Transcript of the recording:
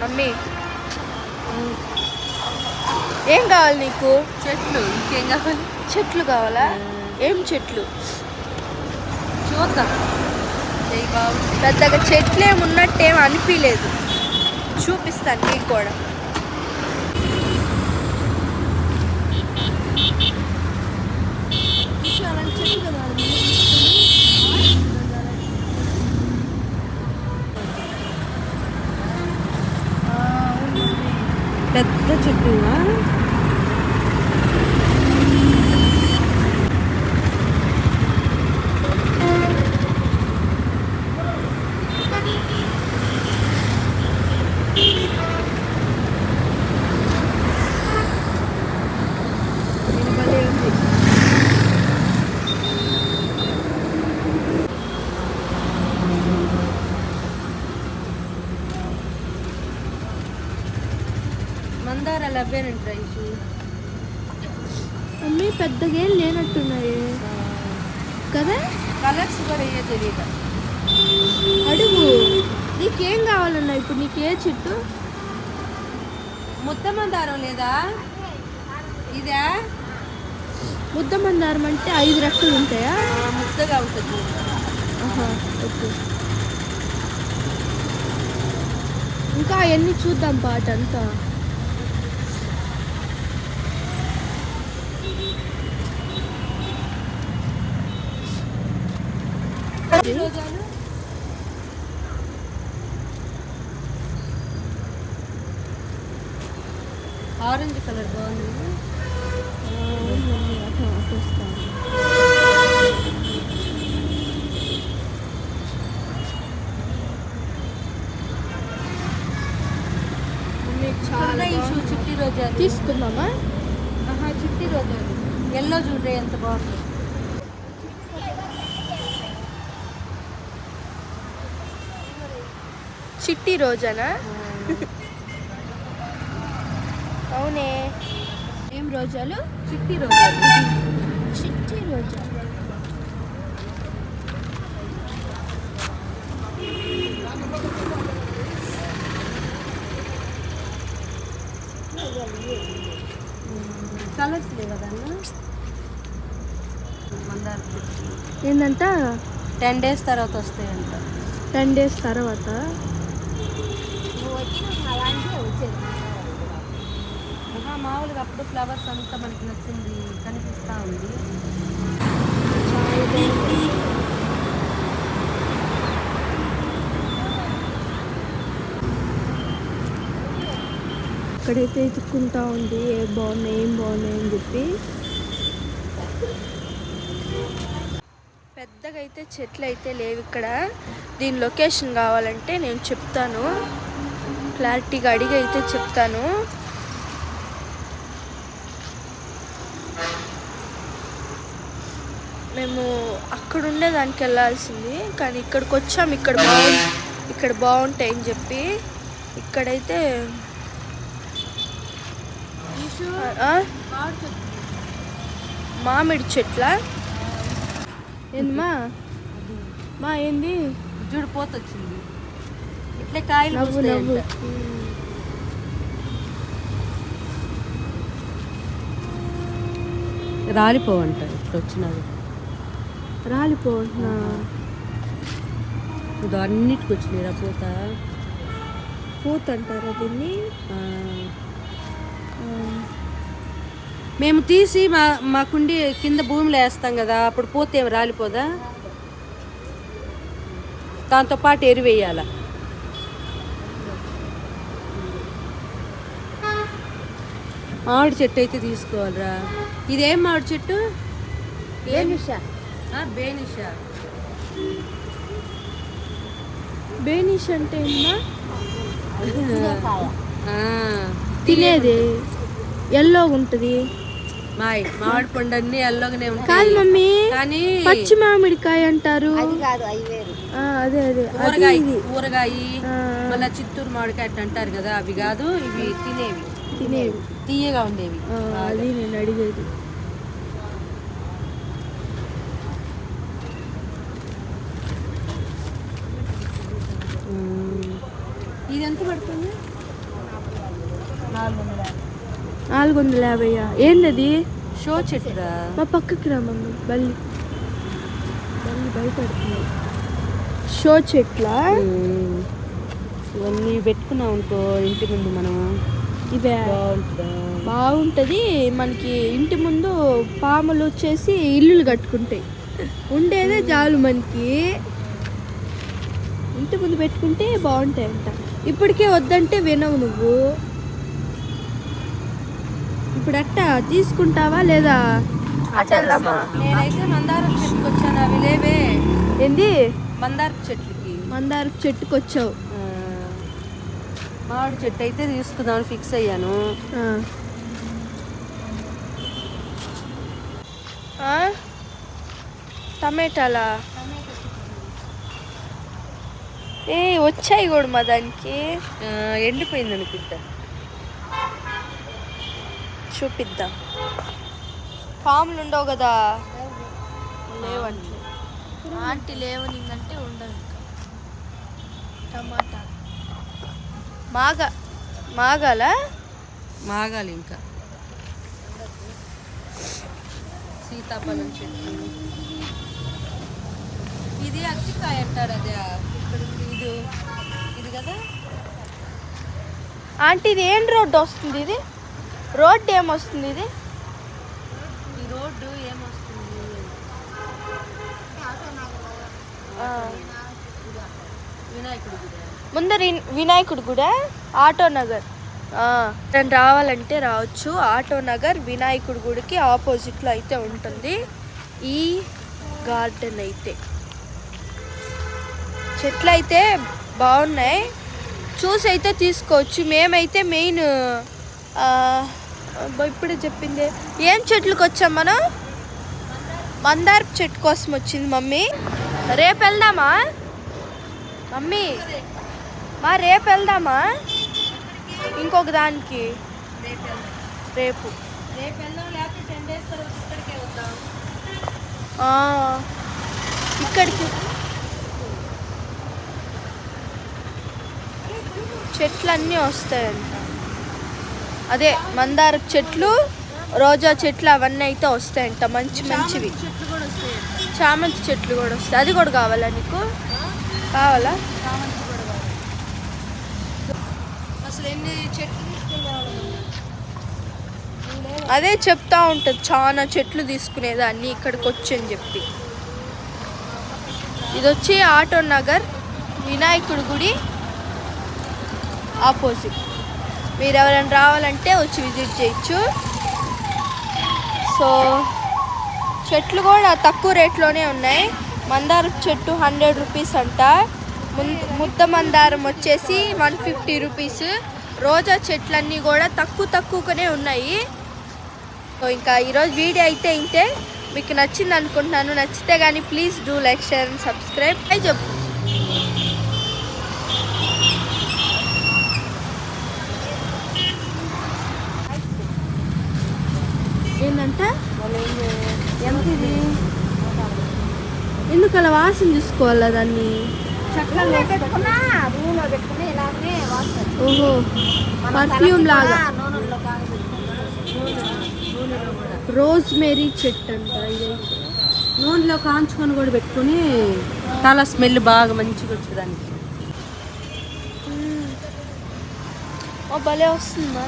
Mummy. ఏం కావాలి నీకు? చెట్లు ఇంకేం కావాలి? చెట్లు కావాలా? ఏం చెట్లు? చూద్దాం. పెద్దగా చెట్లు ఏమి ఉన్నట్టేం అనిపించలేదు చూపిస్తాను నీకు కూడా పెద్ద చెట్టు మందారాలు అవ్వేనండి రైసు. మమ్మీ పెద్దగా ఏం లేనట్టున్నాయి. కదా? కలర్స్ కూడా ఏ తెలియదు అడుగు. నీకేం కావాలన్నా ఇప్పుడు? నీకు ఏ చెట్టు? ముద్ద మందారం లేదా? ఇదా? ముద్ద మందారం అంటే ఐదు రెక్కలు ఉంటాయా? ముద్దగా ఉంటుంది. ఓకే. ఇంకా అవన్నీ చూద్దాం పాట అంతా రోజాలు ఆరెంజ్ కలర్ బాగుంది చాలా ఇష్యూ చిట్టి రోజాలు తీసుకుందామా ఆహా చిట్టి రోజాలు ఎల్లో చూడే ఎంత బాగుంది చిట్టి రోజానా? అవునే. ఏం రోజాలు? చిట్టి రోజాలు. చిట్టి రోజా. కలర్స్ ఏంటంట టెన్ డేస్ తర్వాత వస్తాయంట. టెన్ డేస్ తర్వాత? ఆహా, మామూలుగా అప్పుడు ఫ్లవర్స్ అంతా మనకి నచ్చింది కనిపిస్తూ ఉంది. ఇక్కడైతే ఎత్తుక్కుంటా ఉంది ఏ బాగున్నాయి ఏం బాగున్నాయి అని చెప్పి. పెద్దగా అయితే చెట్లు అయితే లేవు ఇక్కడ. దీని లొకేషన్ కావాలంటే నేను చెప్తాను. క్లారిటీగా అడిగి అయితే చెప్తాను. మేము అక్కడ ఉండే దానికి వెళ్ళాల్సింది కానీ ఇక్కడికి వచ్చాము ఇక్కడ బాగు ఇక్కడ బాగుంటాయి అని చెప్పి. ఇక్కడైతే? మామిడి చెట్ల? ఏందమ్మా మా? ఏంది? జుడు పోత వచ్చింది ఇట్లే కాయలు పూస్తాయంట. రాలిపోవంట ఇప్పుడు వచ్చినది రాలిపోతున్నా ఇది అన్నిటికి వచ్చినాయి రా పూత. పోతంటారా దీన్ని? మేము తీసి మా మాకుండి కింద భూమిలో వేస్తాం కదా అప్పుడు పోతే ఏమి రాలిపోదా? దాంతో పాటు ఎరువేయాల మామిడి చెట్టు అయితే తీసుకోవాలిరా. ఇదేం మామిడి చెట్టు? బేనిషా. బేనిషా. బేనిష్ అంటే తినేది. ఎల్లో ఉంటుంది. మాయ్ మామిడి పండు అన్ని ఎల్లోగానే కాదు ఉంటాయి మమ్మీ కానీ పచ్చి మామిడికాయ అంటారు. ఆ, అదే అదే. అది ఊరగాయ ఇది. ఊరగాయ మళ్ళీ చిత్తూరు మామిడికాయ అట్ట అంటారు కదా అవి కాదు ఇవి తినేవి. తినేవి. తీయగా ఉండేవి. ఆ, అది నేను అడిగేది. ఇది ఎంత పడుతుంది? నాలుగు వందల యాభై ఏందది షో చెట్టురా మా పక్కకి రా మమ్మీ బల్లి బల్లి భయపడుతుంది షో చెట్ల ఇవన్నీ పెట్టుకున్నాం అనుకో ఇంటి ముందు మనం ఇవే బాగుంటుందా మనకి ఇంటి ముందు పాములు వచ్చేసి ఇల్లులు కట్టుకుంటాయి ఉండేదే చాలు మనకి ఇంటి ముందు పెట్టుకుంటే బాగుంటాయి అంట ఇప్పటికే వద్దంటే వినవు నువ్వు ఇప్పుడు అట్ట తీసుకుంటావా లేదా? నేనైతే మందారం చెట్టుకి వచ్చాను అవి లేవే. ఏంది? మందారపు చెట్లకి మందార చెట్టుకు వచ్చావు. మామిడి చెట్టు అయితే తీసుకుందామని ఫిక్స్ అయ్యాను? టమాటాలా? ఏ వచ్చాయి కూడా మా దానికి. ఎండిపోయింది అనుకుంటా. చూపిద్దాం. పాములు ఉండవు కదా? లేవంటే ఆంటీ లేవనిందంటే ఉండవు ఇంకా. టమాటా. మాగ మాగాల? మాగాలి ఇంకా. సీతాఫలం చెట్టు. ఇది అరటికాయ అంటారు అదే ఇక్కడ ఇది. ఇది కదా? ఆంటీ ఇది ఏం రోడ్డు వస్తుంది ఇది? రోడ్డు ఏమొస్తుంది ఇది? ఈ రోడ్డు ఏమొస్తుంది. వినాయకుడి గుడి. ముందర వినాయకుడు కూడా ఆటో నగర్. దాన్ని రావాలంటే రావచ్చు. ఆటో నగర్ వినాయకుడి గుడికి ఆపోజిట్లో అయితే ఉంటుంది. ఈ గార్డెన్ అయితే. చెట్లు అయితే బాగున్నాయి చూసి అయితే తీసుకోవచ్చు. మేమైతే మెయిన్ ఇప్పుడే చెప్పింది. ఏం చెట్లకు వచ్చాం మనం? మందారపు చెట్టు కోసం వచ్చింది మమ్మీ. రేపు వెళ్దామా? మమ్మీ మా రేపు వెళ్దామా? ఇంకొక దానికి. రేపు. ఇక్కడికే చెట్లు అన్నీ వస్తాయంట. అదే మందార చెట్లు రోజా చెట్లు అవన్నీ అయితే వస్తాయంట. మంచి మంచివి. చామంతి చెట్లు కూడా వస్తాయి. అది కూడా కావాలా నీకు? కావాలా? అదే చెప్తా ఉంటుంది. చాలా చెట్లు తీసుకునేదాన్ని ఇక్కడికి వచ్చి అని చెప్పి. ఇది వచ్చి ఆటో నగర్ వినాయకుడి గుడి ఆపోజిట్. మీరు ఎవరైనా రావాలంటే వచ్చి విజిట్ చేయొచ్చు. సో చెట్లు కూడా తక్కువ రేట్లోనే ఉన్నాయి. మందారం చెట్టు హండ్రెడ్ రూపీస్ అంట. ముద్ద మందారం వచ్చేసి వన్ ఫిఫ్టీ రూపీస్. రోజా చెట్లన్నీ కూడా తక్కువ తక్కువగానే ఉన్నాయి. సో ఇంకా ఈరోజు వీడియో అయితే ఇంతే. మీకు నచ్చింది అనుకుంటున్నాను నచ్చితే కానీ please do like share and subscribe. అని చెప్పు ఏంటంట ఎంత ఇది ఎందుకు అలా వాసన చూసుకోవాలా దాన్ని? ఓహో పర్ఫ్యూమ్ లాగా. రోజ్ మేరీ చెట్టు అంట నూనెలో కాంచుకొని కూడా పెట్టుకొని చాలా స్మెల్ బాగా మంచిగా వచ్చేదానికి. భలే వస్తుందా?